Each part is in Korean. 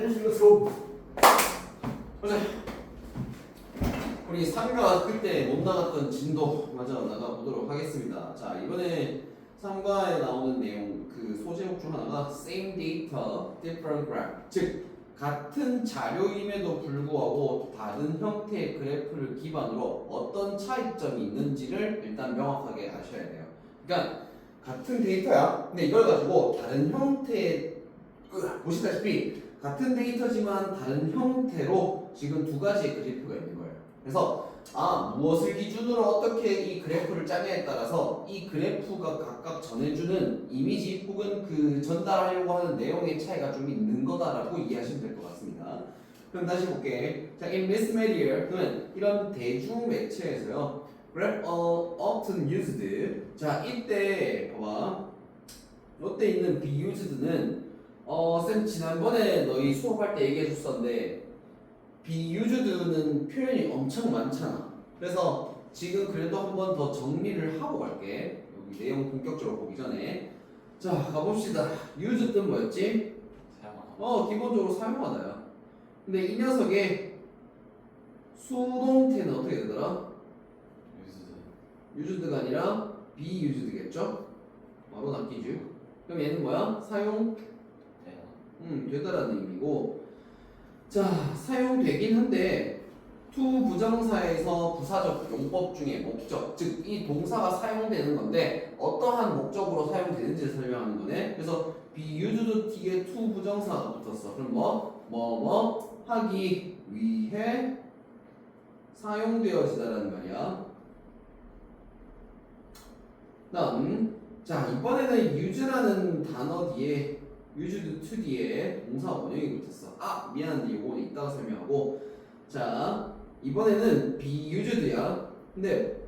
현실로 수업. 보자. 우리 3과 그때 못 나갔던 진도 마저 나가보도록 하겠습니다. 자, 이번에 3과에 나오는 내용, 그 소제목 중 하나가 same data, different graph. 즉, 같은 자료임에도 불구하고 다른 형태의 그래프를 기반으로 어떤 차이점이 있는지를 일단 명확하게 아셔야 돼요. 그러니까 같은 데이터야. 근데 이걸 가지고 다른 형태의 으, 보시다시피 같은 데이터지만 다른 형태로 지금 두 가지의 그래프가 있는 거예요. 그래서 아 무엇을 기준으로 어떻게 이 그래프를 짜냐에 따라서 이 그래프가 각각 전해주는 이미지 혹은 그 전달하려고 하는 내용의 차이가 좀 있는 거다라고 이해하시면 될 것 같습니다. 그럼 다시 볼게. 자, in this media 그러면 이런 대중 매체에서요. graph are often used. 자, 이때 봐봐. 이때 있는 be used는 어, 쌤 지난번에 너희 수업할 때 얘기해 줬었는데 be used는 표현이 엄청 많잖아. 그래서 지금 그래도 한 번 더 정리를 하고 갈게. 여기 내용 본격적으로 보기 전에. 자, 가봅시다. used는 뭐였지? 사용하다. 어, 기본적으로 사용하다야. 근데 이 녀석의 수동태는 어떻게 되더라? 유즈. used가 아니라 be used겠죠? 바로 낚이죠. 그럼 얘는 뭐야? 사용. 음, 되다라는 의미고. 자 사용되긴 한데 to 부정사에서 부사적 용법 중에 목적 즉 이 동사가 사용되는 건데 어떠한 목적으로 사용되는지를 설명하는 거네. 그래서 be used 뒤에 to 부정사가 붙었어. 그럼 뭐? 뭐 뭐 하기 위해 사용되어지다라는 말이야. 다음 자 이번에는 use라는 단어 뒤에 to 뒤에 동사 원형이 붙었어. 아 미안한데 이거는 이따가 설명하고 자 이번에는 used야. 근데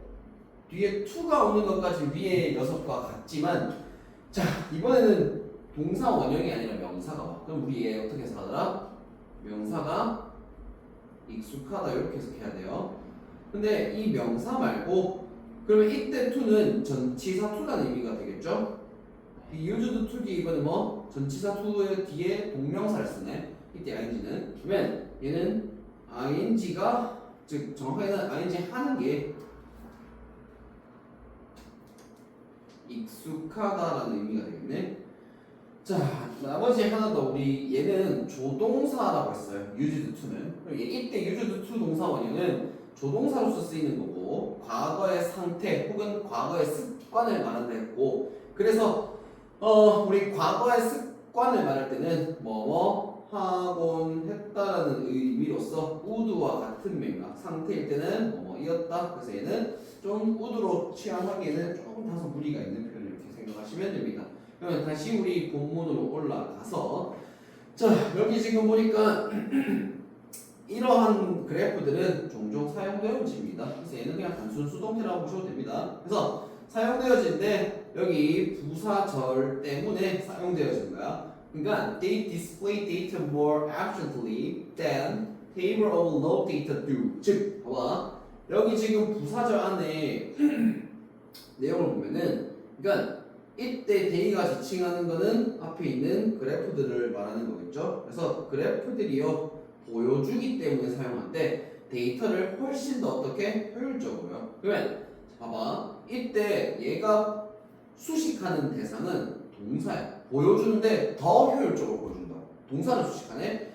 뒤에 to가 오는 것까지 위에 녀석과 같지만 자 이번에는 동사 원형이 아니라 명사가 와. 그럼 우리 얘 어떻게 해석하더라? 명사가 익숙하다 이렇게 해석해야 돼요. 근데 이 명사 말고 그러면 이때 to는 전치사 to라는 의미가 되겠죠? 이 used to 뒤에 이거는 뭐 전치사 to의 뒤에 동명사를 쓰네. 이때 ing는 그러면 얘는 ing가 즉 정확하게는 ing 하는 게 익숙하다라는 의미가 되겠네. 자 나머지 하나 더 우리 얘는 조동사라고 했어요. used to는 그럼 얘 이때 used to 동사 원형은 조동사로서 쓰이는 거고 과거의 상태 혹은 과거의 습관을 말한다 했고 그래서 어 우리 과거의 습관을 말할 때는 뭐뭐 하곤 했다라는 의미로서 우드와 같은 맥락 상태일 때는 뭐뭐 이었다. 그래서 얘는 좀 우드로 취향하기에는 조금 다소 무리가 있는 표현 이렇게 생각하시면 됩니다. 그러면 다시 우리 본문으로 올라가서 자 여기 지금 보니까 이러한 그래프들은 종종 사용되어집니다. 그래서 얘는 그냥 단순 수동태라고 보셔도 됩니다. 그래서 사용되어진데 여기 부사절 때문에 사용되어진 거야. 그러니까 they display data more efficiently than table of low data do. 즉, 봐봐. 여기 지금 부사절 안에 내용을 보면은 그러니까 이때 데이가 지칭하는 거는 앞에 있는 그래프들을 말하는 거겠죠. 그래서 그래프들이요 보여주기 때문에 사용하는데 데이터를 훨씬 더 어떻게 효율적으로요. 그러면 봐봐. 이때 얘가 수식하는 대상은 동사야. 보여주는데 더 효율적으로 보여준다. 동사를 수식하네.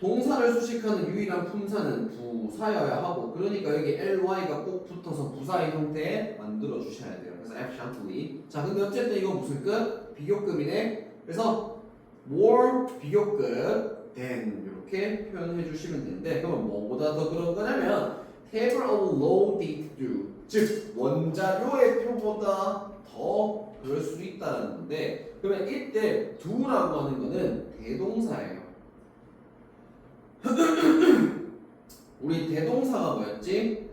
동사를 수식하는 유일한 품사는 부사여야 하고 그러니까 여기 ly가 꼭 붙어서 부사의 형태에 만들어 주셔야 돼요. 그래서 efficiently. 자, 근데 어쨌든 이거 무슨 급? 비교급이네. 그래서 more 비교급 than 이렇게 표현해 주시면 되는데 그러면 뭐보다 더 그런 거냐면 table of low date do 즉 원자료의 표보다 더 그럴 수 있다는 건데 그러면 이때 do라고 하는 거는 대동사예요. 우리 대동사가 뭐였지?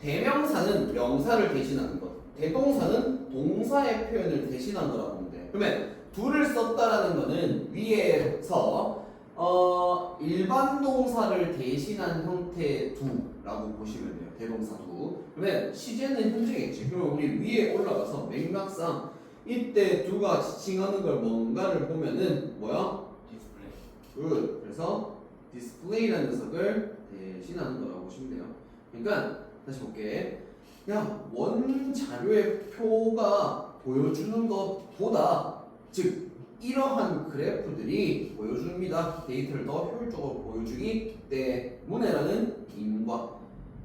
대명사는 명사를 대신하는 것. 대동사는 동사의 표현을 대신한 거라고 보면 돼. 그러면 do를 썼다라는 거는 위에서 어, 일반 동사를 대신한 형태의 do라고 보시면 돼요. 대동사 do. 그러면 시제는 현재겠지. 그러면 우리 위에 올라가서 맥락상 이때 do가 지칭하는 걸 뭔가를 보면은 뭐야? 디스플레이. 굿. 그래서 display라는 녀석을 대신하는 거라고 보시면 돼요. 그러니까 다시 볼게. 야, 원 자료의 표가 보여주는 것보다 즉 이러한 그래프들이 보여줍니다. 데이터를 더 효율적으로 보여주기 때문에라는 인과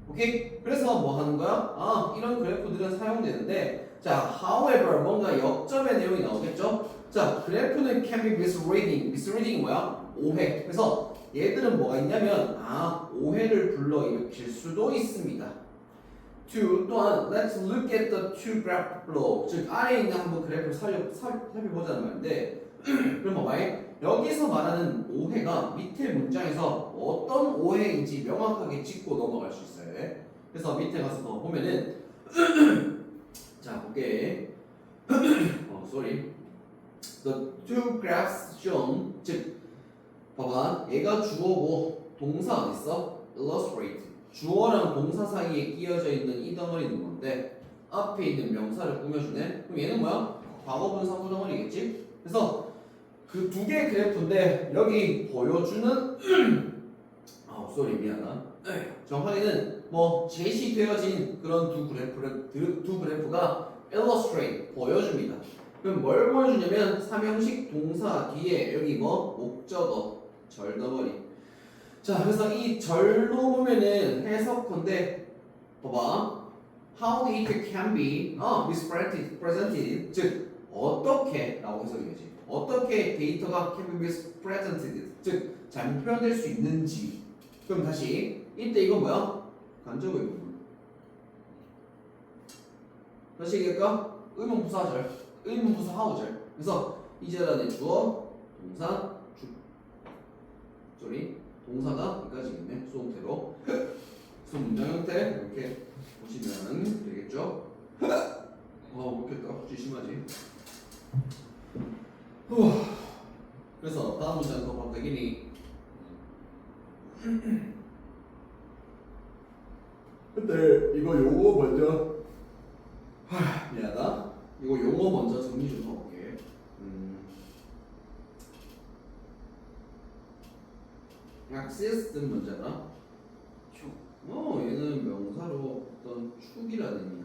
오케이? 그래서 뭐 하는 거야? 아, 이런 그래프들은 사용되는데 자, however 뭔가 역점의 내용이 나오겠죠? 자, 그래프는 can be misreading. misreading 뭐야? 오해. 그래서 얘들은 뭐가 있냐면 아, 오해를 불러일으킬 수도 있습니다. To 또한 let's look at the two graph below. 즉 아래에 있는 한번 그래프를 살펴보자는 말인데 그럼 뭐 봐요? 여기서 말하는 오해가 밑에 문장에서 어떤 오해인지 명확하게 짚고 넘어갈 수 있어요. 그래서 밑에 가서 더 보면은 자 볼게. 어, sorry. The two graphs shown 즉 봐봐 얘가 주어고 동사 어디 있어? illustrate 주어랑 동사 사이에 끼어져 있는 이 덩어리는 뭔데 앞에 있는 명사를 꾸며주네. 그럼 얘는 뭐야? 과거분사 부덩어리겠지? 그래서 그 두 개의 그래프인데 여기 보여주는 아 쏘리 미안하다 정확하게는 뭐 제시되어진 그런 두 그래프를 두, 두 그래프가 illustrate 보여줍니다 그럼 뭘 보여주냐면 삼형식 동사 뒤에 여기 뭐 목적어 절더머리 자 그래서 이 절로 보면은 해석컨대 봐봐. How data can be 어, mispresented presented. 즉 어떻게 라고 해석이 되지? 어떻게 데이터가 can be mispresented? 즉 잘못 표현될 수 있는지. 그럼 다시 이때 이거 뭐야? 간접의 부분. 다시 얘기할까? 의문 부사절 의문 부사 하우절. 그래서 이 절안에 주어 동사 주 쏘리 동사가 여기까지겠네. 수동태로. 그래서 문장 형태 이렇게 보시면 되겠죠? 와 못겠다. 혹시 심하지? 후. 그래서 다음 문장 더 바뀌니? 근데 이거 용어 먼저. 하 미안하다. 이거 용어 먼저 정리 좀 해볼게 음. 액세스는 뭔잖아 축. 어 얘는 명사로 어떤 축이라는 의미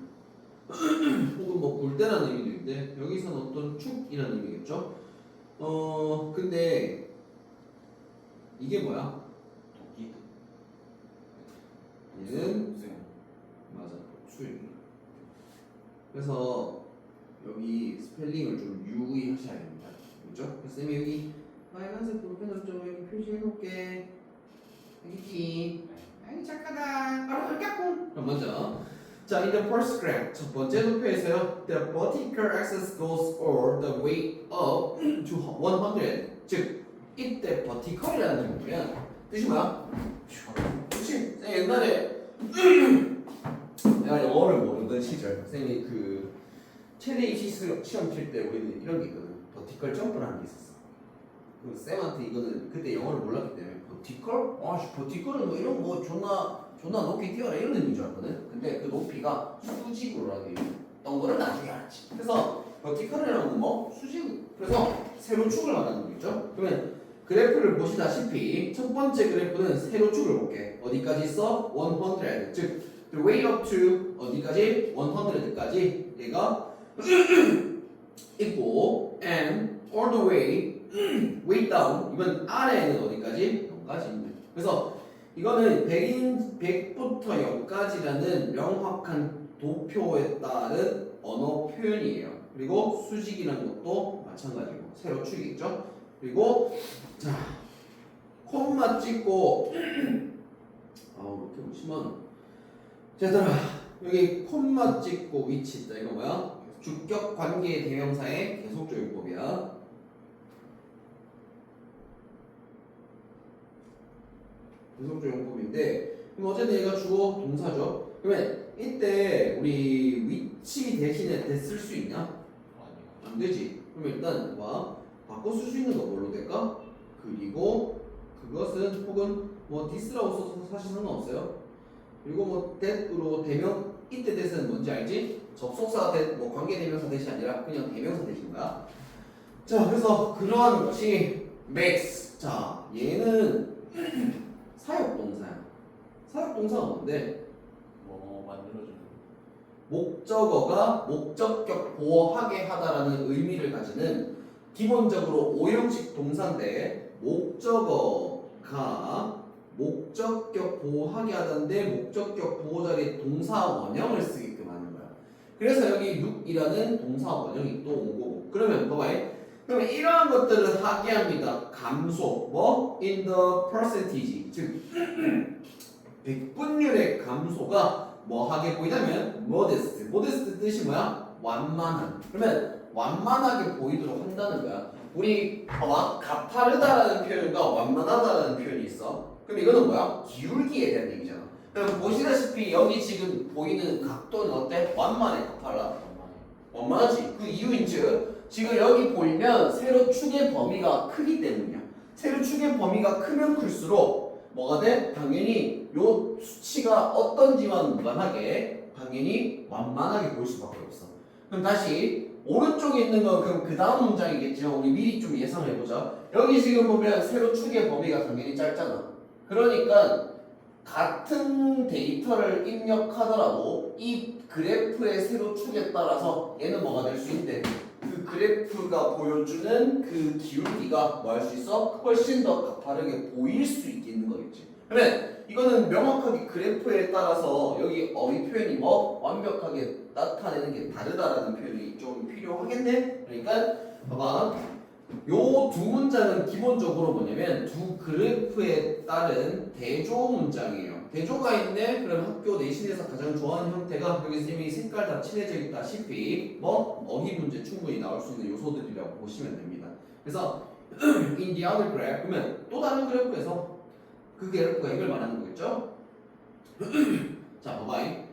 혹은 뭐 굴대라는 의미도 있는데 여기서는 어떤 축이라는 의미겠죠 어 근데 이게 뭐야 도끼 얘는 맞아 수입니다. 그래서 여기 스펠링을 좀 유의하셔야 됩니다. 그렇죠? 그래서 쌤이 여기 빨간색 볼펜을 좀 여기 표시해 놓을게. 알겠지? 아이 착하다. 바로 갈까꿍. 그럼 먼저 자, in the first graph 첫 번째 도표에서요. The vertical axis goes all the way up to 100. 즉 이때 vertical이라는 게 뭐야? 뜻이 뭐야? 그렇지. 쌤 옛날에 내가 영어를 모르던 시절 선생님이 그 최대 입시 시- 시험 칠 때 우리는 이런 게 있거든 버티컬 점프라는 게 있었어 그 쌤한테 이거는 그때 영어를 몰랐기 때문에 버티컬? 아 씨 버티컬은 뭐 이런 거 존나 존나 높이 뛰어라 이런 의미인 줄 알았거든 근데 그 높이가 수직으로라는 있던 거를 나중에 알았지 그래서 버티컬이라는 건 뭐? 수직 그래서 세로 축을 말하는 거겠죠 그러면 그래프를 보시다시피 첫 번째 그래프는 세로 축을 볼게 어디까지 있어? 100 즉 the way up to 어디까지? 100까지 얘가 있고 and all the way way down 이건 아래에는 어디까지? 0까지입니다. 그래서 이거는 100인 100부터 0까지라는 명확한 도표에 따른 언어 표현이에요. 그리고 수직이라는 것도 마찬가지고 세로 축이겠죠. 그리고 자 콤마 찍고 아우 이렇게 보시면 자 얘들아 여기 콤마 찍고 위치 있다 이거 뭐야? 주격 관계 대명사의 계속적용법이야. 계속적용법인데 그럼 어쨌든 얘가 주어 동사죠. 그러면 이때 우리 위치 대신에 대쓸수 있냐? 안 되지. 그럼 일단 봐 바꿔 쓸 수 있는 거 뭘로 될까? 그리고 그것은 혹은 뭐 디스라고 써서 사실 상관없어요. 그리고 뭐 that으로 대명 이때 that은 뭔지 알지? 접속사 that 뭐 관계 대명사 that이 아니라 그냥 대명사 that인 거야. 자 그래서 그러한 것이 makes 자, 얘는 사역동사야. 사역동사가 뭔데? 뭐 만들어주는 목적어가 목적격 보호하게 하다라는 의미를 가지는 기본적으로 오형식 동사인데 목적어가 목적격 보호하게 하던데 목적격 보호 자리에 동사 원형을 쓰게끔 하는 거야. 그래서 여기 6이라는 동사 원형이 또 온 거고. 그러면 봐봐요. 그러면 이러한 것들을 하게 합니다. 감소, 뭐 in the percentage, 즉 백분율의 감소가 뭐 하게 보이냐면 modest, modest 뜻이 뭐야? 완만한. 그러면 완만하게 보이도록 한다는 거야. 우리 봐봐, 가파르다라는 표현과 완만하다라는 표현이 있어. 그럼 이거는 뭐야? 기울기에 대한 얘기잖아. 그럼 보시다시피 여기 지금 보이는 각도는 어때? 완만해, 가파라. 것만이 원만하지. 그 이유인 즉 지금 여기 보이면 세로 축의 범위가 크기 때문이야. 세로 축의 범위가 크면 클수록 뭐가 돼? 당연히 요 수치가 어떤지만 무관하게 당연히 완만하게 보일 수밖에 없어. 그럼 다시 오른쪽에 있는 건 그럼 그 다음 문장이겠죠. 우리 미리 좀 예상을 해보자. 여기 지금 보면 세로 축의 범위가 당연히 짧잖아. 그러니까 같은 데이터를 입력하더라도 이 그래프의 세로 축에 따라서 얘는 뭐가 될 수 있는데 그 그래프가 보여주는 그 기울기가 뭐 할 수 있어? 훨씬 더 가파르게 보일 수 있는 거겠지. 그러면 이거는 명확하게 그래프에 따라서 여기 어휘 표현이 뭐 완벽하게 나타내는 게 다르다라는 표현이 좀 필요하겠네. 그러니까 봐봐. 요두 문장은 기본적으로 뭐냐면 두 그래프에 따른 대조 문장이에요. 대조가 있네. 그럼 학교 내신에서 가장 좋아하는 형태가 여기 쌤이 색깔 다 칠해져 있다시피 뭐 어휘 문제 충분히 나올 수 있는 요소들이라고 보시면 됩니다. 그래서 in the other graph 그러면 또 다른 그래프에서 그 그래프가 이걸 말하는 거겠죠? 자, 봐봐요.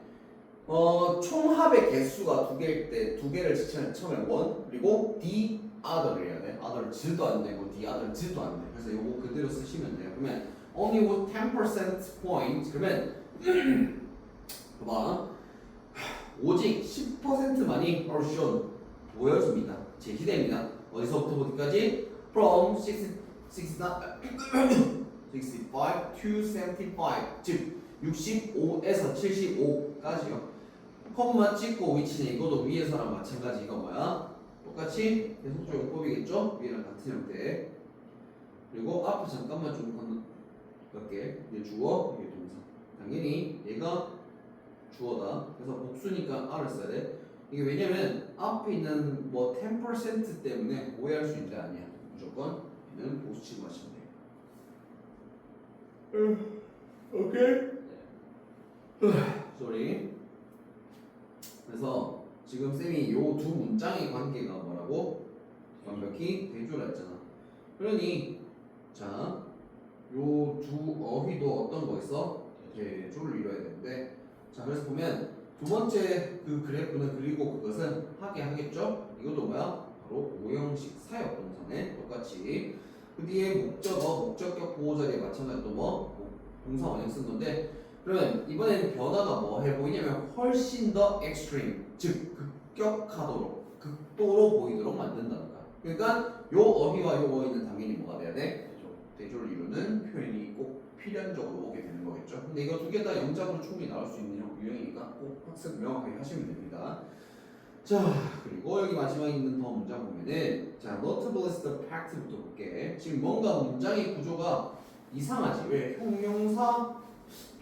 어, 총합의 개수가 두 개일 때 두 개를 지칭하는 처음에 원 그리고 the other를 해야 돼. other z도 안 되고 the other z도 안 돼. 그래서 요거 그대로 쓰시면 돼요. 그러면 only with 10% point 그러면 봐봐. 오직 10%만이 are shown 보여줍니다. 제시됩니다. 어디서부터 어디까지? From 60, 69, 65 to 75. 즉 65에서 75까지요. 컴마 찍고 위치는 이것도 위에서랑 마찬가지 이거 뭐야? 똑같이 계속적 용법이겠죠? 위랑 같은 형태. 그리고 앞에 잠깐만 좀 건너갈게. 이게 주어, 이게 동사. 당연히 얘가 주어다. 그래서 복수니까 R을 써야 돼. 이게 왜냐면 앞에 있는 뭐 10% 때문에 오해할 수 있는 게 아니야. 무조건 얘는 보수 치고 하시면 돼요. 오케이. 쏘리. 그래서 지금 쌤이 요 두 문장의 관계가 뭐라고 완벽히 대조를 했잖아. 그러니 자, 요 두 어휘도 어떤 거 있어? 대조를 이뤄야 되는데 자 그래서 보면 두 번째 그 그래프는 그리고 그것은 하게 하겠죠? 이것도 뭐야? 바로 오형식 사역 동사네 똑같이 그 뒤에 목적어 목적격 보호 자리에 마찬가지로 뭐 동사 원형 쓴 건데 그러면 이번에는 변화가 뭐 해 보이냐면 훨씬 더 extreme 즉 급격하도록 극도로 보이도록 만든다는 거야 그러니까 요 어휘와 요 어휘는 당연히 뭐가 돼야 돼? 대조를 이루는 표현이 꼭 필연적으로 오게 되는 거겠죠. 근데 이거 두 개 다 영작으로 충분히 나올 수 있는 형- 유형이니까 꼭 학습 명확하게 하시면 됩니다. 자, 그리고 여기 마지막에 있는 더 문장 보면은 자, notable is the fact부터 볼게. 지금 뭔가 문장의 구조가 이상하지. 왜? 형용사,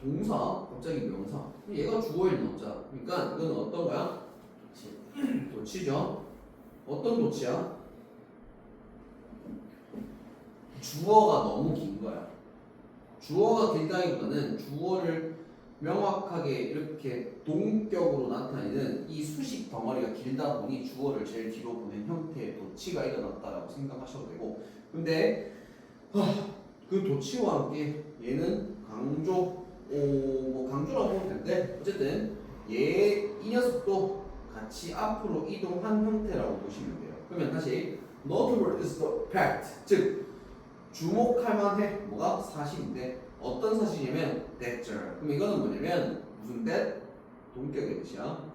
동사, 갑자기 명사. 얘가 주어일 넣자. 그러니까 이건 어떤 거야? 도치죠. 어떤 도치야? 주어가 너무 긴 거야. 주어가 길다기보다는 주어를 명확하게 이렇게 동격으로 나타내는 이 수식 덩어리가 길다 보니 주어를 제일 뒤로 보낸 형태의 도치가 일어났다라고 생각하셔도 되고 근데 하, 그 도치와 함께 얘는 강조 오, 뭐 강조라고 보면 되는데 어쨌든 얘 이 녀석도 같이 앞으로 이동한 형태라고 보시면 돼요. 그러면 다시 notable is the fact 즉 주목할 만해 뭐가 사실인데 어떤 사실이냐면 that죠. 그럼 이거는 뭐냐면 무슨 that 동격의 뜻이야.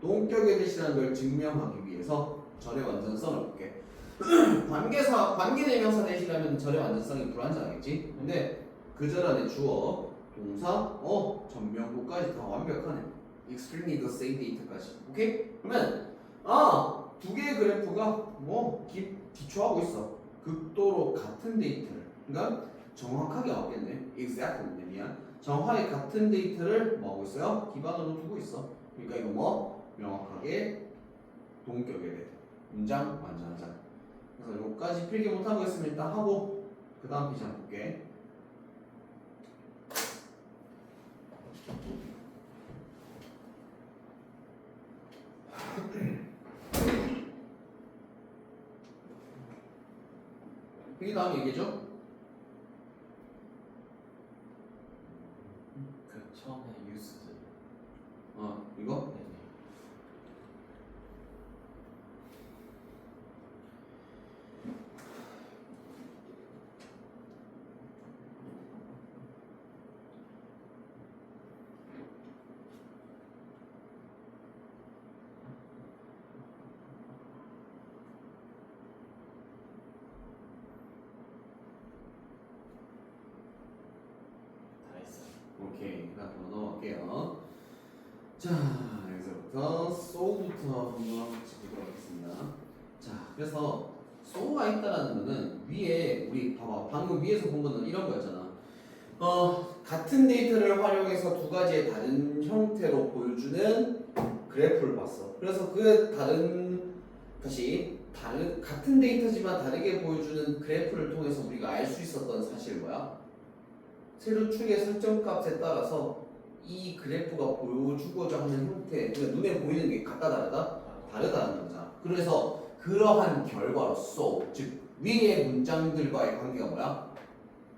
동격의 뜻이라는 걸 증명하기 위해서 전의 완전성을 볼게. 관계사 관계 대명사 대신하면 절의 완전성이 불완전하겠지. 근데 그 절 안에 주어, 동사, 어, 전명구까지 다 완벽하네. extremely the same date까지. 오케이? 그러면 아, 두 개의 그래프가 뭐 기, 기초하고 있어. 극도로 같은 데이터를. 그러니까 정확하게 나왔겠네. exactly 미안. 정확하게 같은 데이터를 뭐 하고 있어요? 기반으로 두고 있어. 그러니까 이거 뭐 명확하게 동격에 대해 문장 완전하자. 그래서 여기까지 필기 못하고 있으면 일단 하고 그 다음 한번 볼게. 필기 다음 얘기죠? 그 처음에 유스. 어 이거 네네. 다 했어요. 오케이 그다음 로 넘어갈게요. 자 여기서부터 소부터 한번 보도록 하겠습니다. 자 그래서 소가 있다라는 거는 위에 우리 봐봐 방금 위에서 본 거는 이런 거였잖아. 어 같은 데이터를 활용해서 두 가지의 다른 형태로 보여주는 그래프를 봤어. 그래서 그 다른 다시 다른 같은 데이터지만 다르게 보여주는 그래프를 통해서 우리가 알 수 있었던 사실 뭐야? 세로축의 설정값에 따라서 이 그래프가 보여주고자 하는 형태, 그러니까 눈에 보이는 게 같다 다르다? 다르다는 거잖아. 그래서 그러한 결과로서 즉 위의 문장들과의 관계가 뭐야?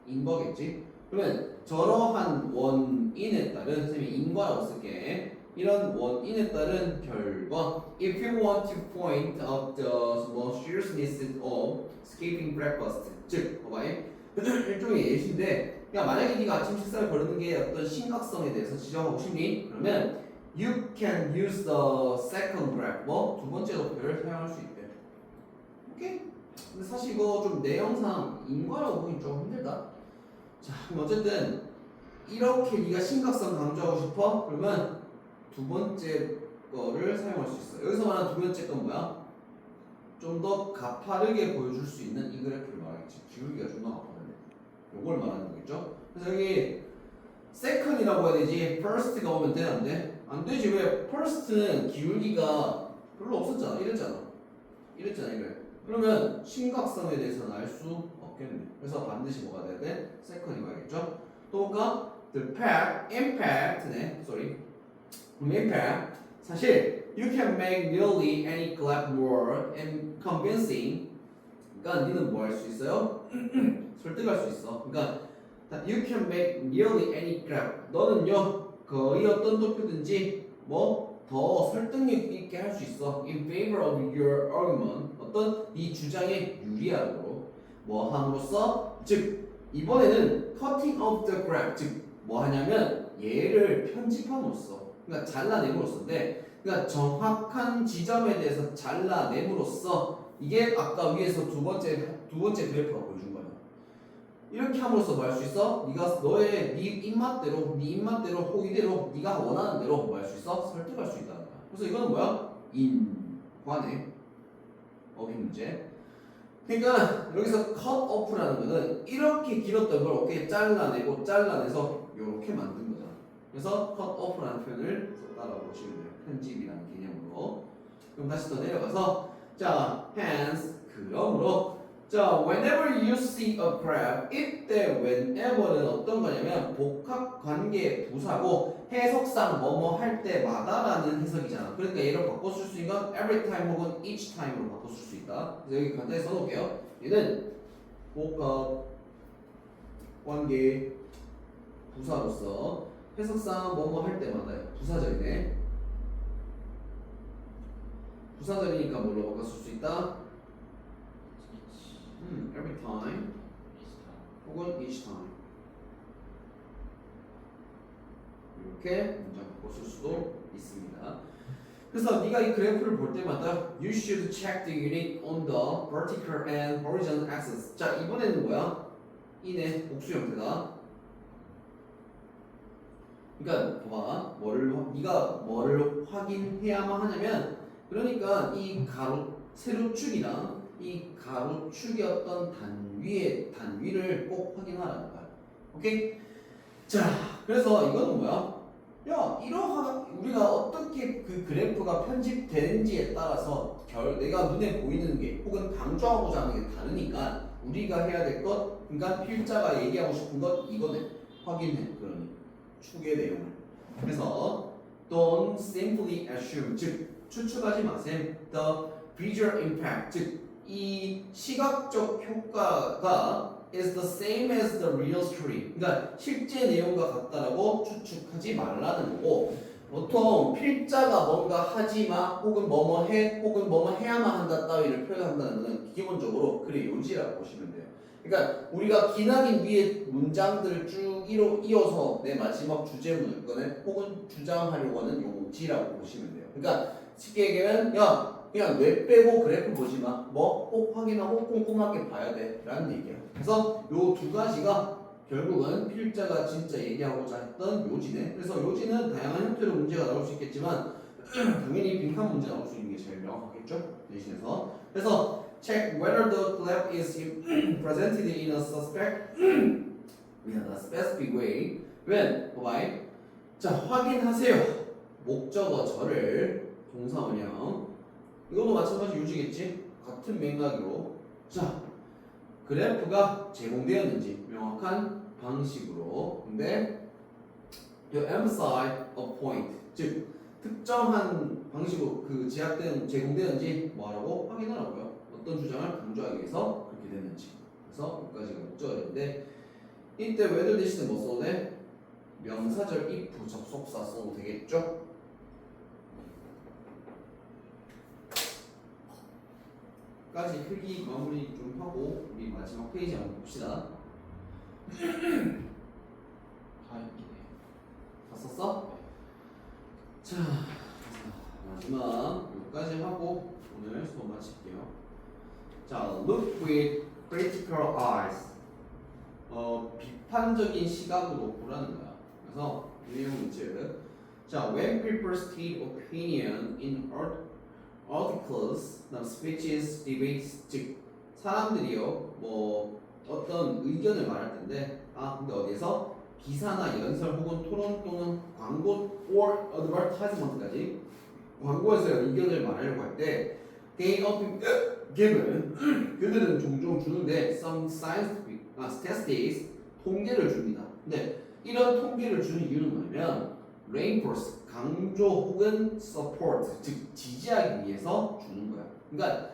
인 거겠지? 그러면 저러한 원인에 따른 선생님이 인과라고 쓸게 이런 원인에 따른 결과 If you want to point out the small seriousness of skipping breakfast 즉 봐봐요 일종의 예시인데 야 만약에 네가 아침 식사를 거르는 게 어떤 심각성에 대해서 지적하고 싶니? 그러면 you can use the second graph 뭐 두 번째 도표를 사용할 수 있대. 오케이? 근데 사실 이거 좀 내용상 인과라고 보기 좀 힘들다. 자, 그럼 어쨌든 이렇게 네가 심각성 강조하고 싶어? 그러면 두 번째 거를 사용할 수 있어. 여기서 말하는 두 번째 건 뭐야? 좀 더 가파르게 보여줄 수 있는 이 그래프를 말하겠지. 기울기가 좀 더 가파르네. 요걸 말하는 거겠죠? 그래서 여기 second이라고 해야 되지? first가 오면 되는데 안 되지. 왜? first는 기울기가 별로 없었잖아. 이랬잖아. 이랬잖아 이래. 그러면 심각성에 대해서는 알 수 없겠네. 그래서 반드시 뭐가 돼야 돼? second이 와야겠죠? 또 볼까? the impact impact네. Sorry. impact. 사실 you can make nearly any clap word and convincing 그러니까 니는 뭐 할 수 있어요? 설득할 수 있어. 그러니까 you can make nearly any graph. 너는요 거의 어떤 도표든지 뭐 더 설득력 있게 할 수 있어. In favor of your argument. 어떤 네 주장에 유리하도록 뭐 함으로써 즉 이번에는 cutting of the graph 즉 뭐 하냐면 얘를 편집함으로써 그러니까 잘라냄으로써인데 그러니까 정확한 지점에 대해서 잘라냄으로써 이게 아까 위에서 두 번째 두 번째 그래프가 보여준 거야. 이렇게 함으로써 뭐 할 수 있어? 네가 너의 네 입맛대로, 네 입맛대로, 호의대로, 네가 원하는 대로 뭐 할 수 있어? 설득할 수 있다는 거야. 그래서 이거는 뭐야? 인관의 어휘 문제. 그러니까 여기서 cut off라는 거는 이렇게 길었던 걸 어떻게 잘라내고 잘라내서 이렇게 만든 거잖아. 그래서 cut off라는 표현을 썼다라고 보시면 돼요. 편집이라는 개념으로. 그럼 다시 더 내려가서 자, hence 그러므로 자, whenever you see a graph, 이때 whenever는 어떤 거냐면 복합 관계 부사고 해석상 뭐뭐 할 때마다라는 해석이잖아. 그러니까 얘를 바꿔 쓸 수 있는 건 every time 혹은 each time으로 바꿔 쓸 수 있다. 그래서 여기 간단히 써놓을게요. 얘는 복합 관계 부사로서 해석상 뭐뭐 할 때마다 부사절이네. 부사절이니까 뭘로 바꿔 쓸 수 있다? 음, every time 혹은 each time 이렇게 문장 쓸 수도 있습니다. 그래서 네가 이 그래프를 볼 때마다 you should check the unit on the vertical and horizontal axis. 자 이번에는 뭐야? 이네 복수 형태다. 그러니까 봐봐 뭐를 확- 네가 뭐를 확인해야만 하냐면 그러니까 이 가로 세로축이랑 이 가로축의 어떤 단위의 단위를 꼭 확인하라는 거야. 오케이? 자 그래서 이거는 뭐야? 야 이러한 우리가 어떻게 그 그래프가 편집되는지에 따라서 결 내가 눈에 보이는 게 혹은 강조하고자 하는 게 다르니까 우리가 해야 될 것 그러니까 필자가 얘기하고 싶은 것 이거네 확인해 그러니 축의 내용을 그래서 don't simply assume 즉 추측하지 마셈 the visual impact 즉 이 시각적 효과가 is the same as the real story 그러니까 실제 내용과 같다라고 추측하지 말라는 거고 보통 필자가 뭔가 하지마 혹은 뭐뭐 해 혹은 뭐뭐 해야만 한다 따위를 표현한다는 것은 기본적으로 글의 요지라고 보시면 돼요 그러니까 우리가 기나긴 위에 문장들을 쭉 이어, 이어서 내 마지막 주제문을 꺼내 혹은 주장하려고 하는 용지라고 보시면 돼요. 그러니까 쉽게 얘기하면 야 그냥 뇌 빼고 그래프 보지 마. 뭐 꼭 확인하고 꼼꼼하게 봐야 돼. 라는 얘기야. 그래서 요 두 가지가 결국은 필자가 진짜 얘기하고자 했던 요지네. 그래서 요지는 다양한 형태로 문제가 나올 수 있겠지만 당연히 빈칸 문제 나올 수 있는 게 제일 명확하겠죠. 대신해서 그래서 check whether the clap is presented in a suspect in a specific way when 봐봐요 자 확인하세요 목적어 절을 동사원형 이것도 마찬가지 유지겠지 같은 맥락으로 자 그래프가 제공되었는지 명확한 방식으로 근데 to emphasize a point 즉 특정한 방식으로 그 제약된 제공되는지 뭐하라고 확인하라고요. 어떤 주장을 강조하기 위해서 그렇게 됐는지. 그래서 여기까지가 목적어인데 이때 whether 대신에 뭐 써도 돼? 명사절 if 접속사 써도 되겠죠? 까지 필기 마무리 좀 하고 우리 마지막 페이지 한번 봅시다. 다 있긴 해. 다 썼어? 자, 마지막 여기까지 하고 오늘 수업 마칠게요. 자, look with critical eyes. 어, 비판적인 시각으로 보라는 거야. 그래서 이 내용은 즉, 자, when people state opinion in art- articles, speeches, debates, 즉 사람들이요, 뭐 어떤 의견을 말할 텐데, 아, 근데 어디에서 기사나 연설 혹은 토론 또는 광고 or advertisement까지 광고에서 의견을 말하려고 할 때 they often given 그들은 종종 주는데 some scientific 아, statistics 통계를 줍니다. 근데 이런 통계를 주는 이유는 뭐냐면 reinforce 강조 혹은 support 즉 지지하기 위해서 주는 거야. 그러니까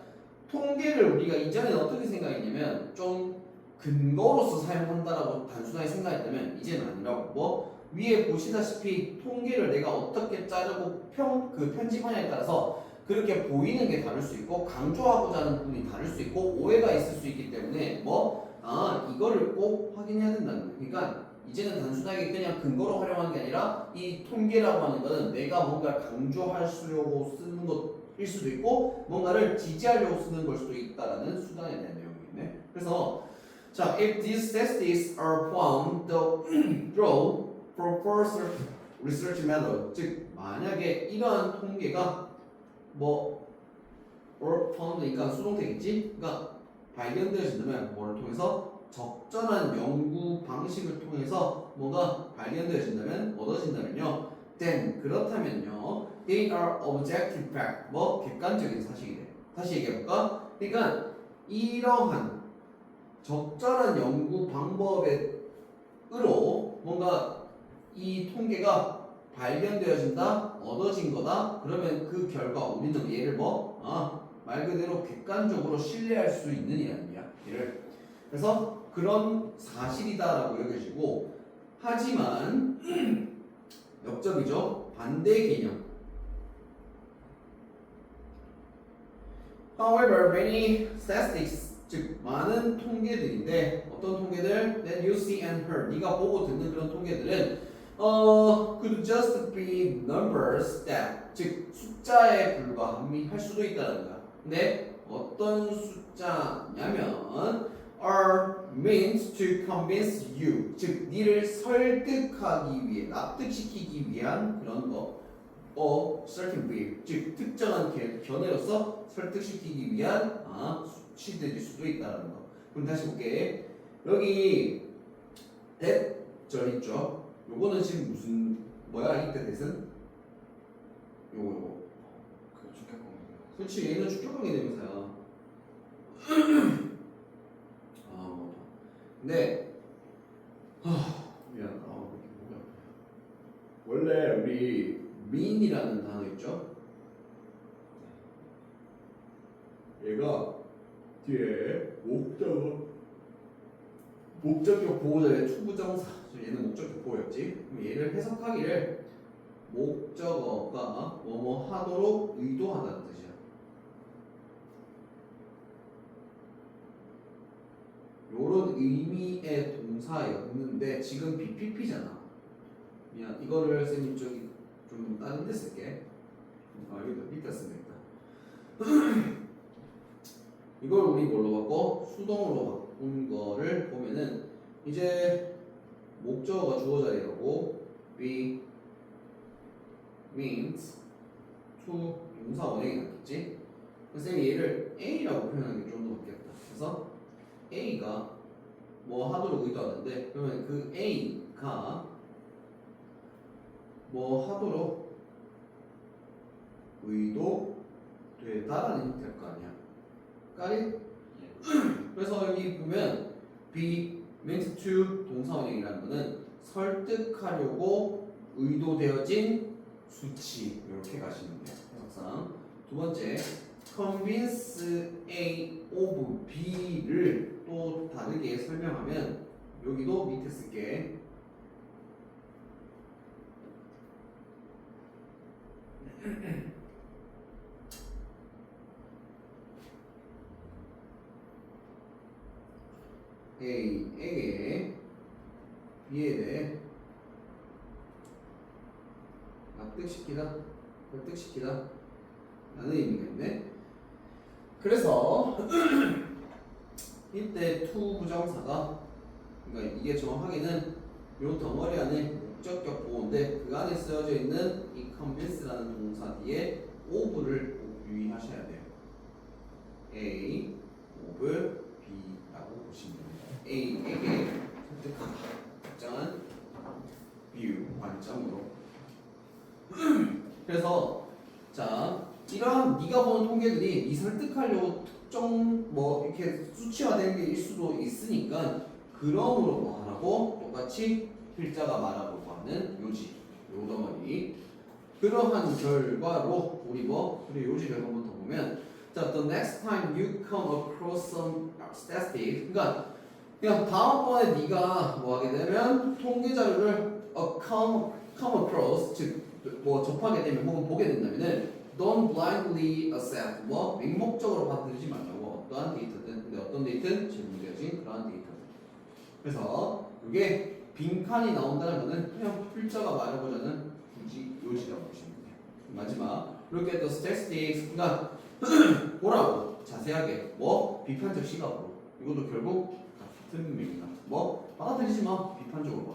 통계를 우리가 이전에는 어떻게 생각했냐면 좀 근거로서 사용한다라고 단순하게 생각했다면 이제는 아니라고 뭐 위에 보시다시피 통계를 내가 어떻게 자르고 평 그 편집하냐에 따라서 그렇게 보이는 게 다를 수 있고 강조하고자 하는 부분이 다를 수 있고 오해가 있을 수 있기 때문에 뭐 아 이거를 꼭 확인해야 된다는 거예요. 그러니까 이제는 단순하게 그냥 근거로 활용하는 게 아니라 이 통계라고 하는 거는 내가 뭔가 강조하려고 쓰는 것일 수도 있고 뭔가를 지지하려고 쓰는 걸 수도 있다라는 수단에 대한 내용이네. 그래서 자, if these statistics are found through proposed research method, 즉 만약에 이러한 통계가 뭐 or found니까 수동태겠지? 그러니까 발견되어진다면 뭐를 통해서 적절한 연구 방식을 통해서 뭐가 발견되어진다면 얻어진다면요. then 그렇다면요. they are objective fact 뭐 객관적인 사실이 돼. 다시 얘기해 볼까? 그러니까 이러한 적절한 연구 방법에 으로 뭔가 이 통계가 발견되어진다, 얻어진 거다. 그러면 그 결과 우리는 얘를 뭐, 아, 말 그대로 객관적으로 신뢰할 수 있는 이라는 거야. 얘를. 그래서 그런 사실이다라고 여겨지고, 하지만 역적이죠. 반대 개념. However, many statistics 즉 많은 통계들인데 어떤 통계들 that you see and heard 네가 보고 듣는 그런 통계들은 어, could just be numbers that 즉 숫자에 불과함이 할 수도 있다는 거야. 근데 어떤 숫자냐면 are meant to convince you 즉 니를 설득하기 위해 납득시키기 위한 그런 거 or certain way 즉 특정한 견- 견해로서 설득시키기 위한 아, 수치들일 수도 있다는 거. 그럼 다시 볼게. 여기 that 절 있죠. 요거는 지금 무슨 뭐야 이때 대은 요거 요거. 그 주격공이요. 그렇지 얘는 축적하게 되면서야. 아. 근데 하 미안하다. 아, 목이 아프냐. 원래 우리 mean이라는 단어 있죠. 얘가 뒤에 목적어 목적격 보호자의 투부정사 얘는 목적격 보호였지 그럼 얘를 해석하기를 목적어가 뭐뭐 하도록 의도하다는 뜻이야 요런 의미의 동사였는데 지금 BPP잖아 미안 이거를 쌤이 저기 좀 다른 데 쓸게 아 여기다 밑에 쓰면 되겠다 이걸 우리 뭘로 바꿔? 수동으로 바꾼 거를 보면은 이제 목적어가 주어 자리라고 be means to 동사 원형이? 그래서 쌤이 얘를 A라고 표현하는 게 좀 더 맞겠다. 그래서 A가 뭐 하도록 의도하는데 그러면 그 A가 뭐 하도록 의도되다라는 할거 아니야. 까리? 예. 그래서 여기 보면 be meant to 동사 원형이라는 거는 설득하려고 의도되어진 수치 이렇게 가시면 돼요. 해석상 두 번째 convince A of B를 또 다르게 설명하면 여기도 밑에 쓸게 A에게 B에 대해 납득시키다, 설득시키다 라는 의미가 있네. 그래서 이때 to 부정사가 그러니까 이게 정확하게는 요 덩어리 안에 목적격 보호인데 그 안에 쓰여져 있는 이 convince라는 동사 뒤에 of를 꼭 유의하셔야 돼요. A of B라고 보시면 됩니다. A에게 설득하다 특정한 view 관점으로 그래서 자 이러한 네가 보는 통계들이 네 설득하려고 특정 뭐 이렇게 수치화된 게일 수도 있으니까 그러므로 뭐 하라고 똑같이 필자가 말하고 하는 요지 요 덩어리 그러한 결과로 우리 뭐 우리 요지를 한번 더 보면 자 the next time you come across some statistic 그러니까 그냥 다음번에 네가 뭐 하게 되면 통계 자료를 어, come come across 즉 뭐 접하게 되면 혹은 보게 된다면은 don't blindly accept. 뭐 맹목적으로 받아들이지 말라고 어떠한 데이터든 근데 어떤 데이터든 제공되어진 그러한 데이터든. 그래서 이게 빈칸이 나온다는 거는 그냥 필자가 말해보자는 굳이 요지라고 보시면 돼요. 마지막 at the statistics. 그러니까 보라고 자세하게. 뭐 비판적 시각으로. 이것도 결국 같은 의미입니다. 뭐 받아들이지 마. 비판적으로 봐.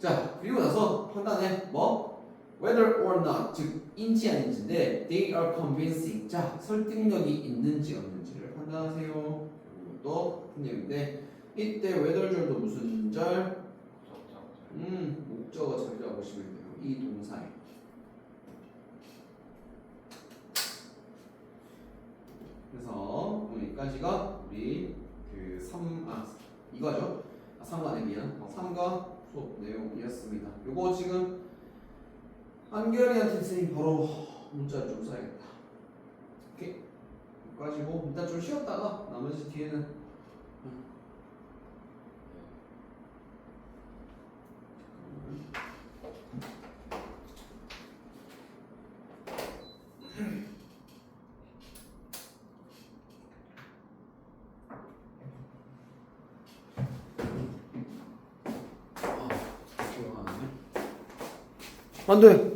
자, 그리고 나서 판단해. 뭐 whether or not 즉 인지 아닌지인데 they are convincing 자 설득력이 있는지 없는지를 판단하세요. 이것도 같은 내용인데 이때 whether 절도 무슨 절? 음 목적어 절이라고 보시면 돼요. 이 동사에. 그래서 여기까지가 우리 그 3, 아 이거죠. 아, 3과 내비야. 3과 수업 내용이었습니다. 요거 지금 한결이한테 선생님 바로 문자를 좀 써야겠다. 오케이. 여기까지고 일단 좀 쉬었다가 나머지 뒤에는 아. 안 돼.